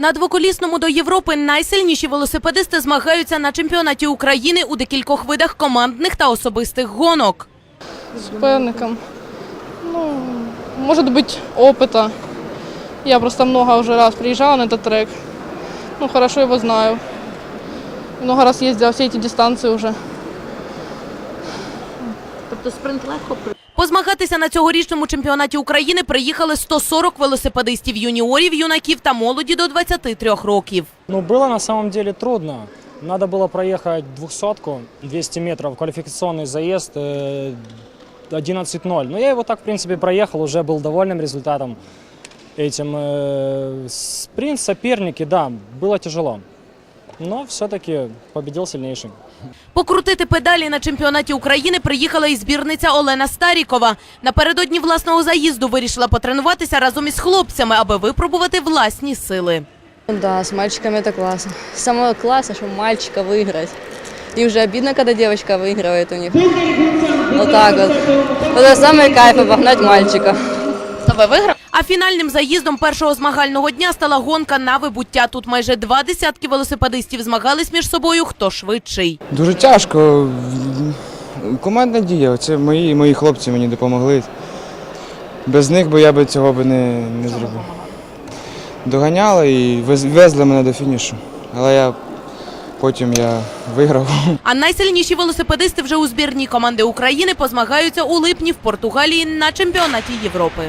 На двоколісному до Європи найсильніші велосипедисти змагаються на чемпіонаті України у декількох видах командних та особистих гонок. Суперником. Ну, может быть, опыта. Я просто много уже раз приезжала на этот трек. Ну, хорошо его знаю. Много раз ездила все эти дистанции уже. Тобто спринт легко Позмагатися на цьогорічному чемпіонаті України приїхали 140 велосипедистів, юніорів, юнаків та молоді до 23 років. Ну, было на самом деле трудно. Надо было проехать двухсотку, 200 метров, квалификационный заезд э, 11.0. Но я его так, в принципе, проехал, уже был довольным результатом этим. Э, Спринт, соперники, да, было тяжело. Но все-таки победил сильнейший. Покрутити педалі на чемпіонаті України приїхала і збірниця Олена Старікова. Напередодні власного заїзду вирішила потренуватися разом із хлопцями, аби випробувати власні сили. Ну Да, с мальчиками это классно. Самое классное, что мальчика выиграть. И уже обидно, когда девочка выигрывает у них. Вот так вот. Вот это самый кайф обогнать мальчика. А фінальним заїздом першого змагального дня стала гонка на вибуття. Тут майже два десятки велосипедистів змагались між собою, хто швидший. Дуже тяжко. Командна дія. Це мої, мої хлопці мені допомогли. Без них би я би цього би не, не зробив. Доганяли і вез- везли мене до фінішу. Але я потім я виграв. А найсильніші велосипедисти вже у збірній команди України позмагаються у липні в Португалії на чемпіонаті Європи.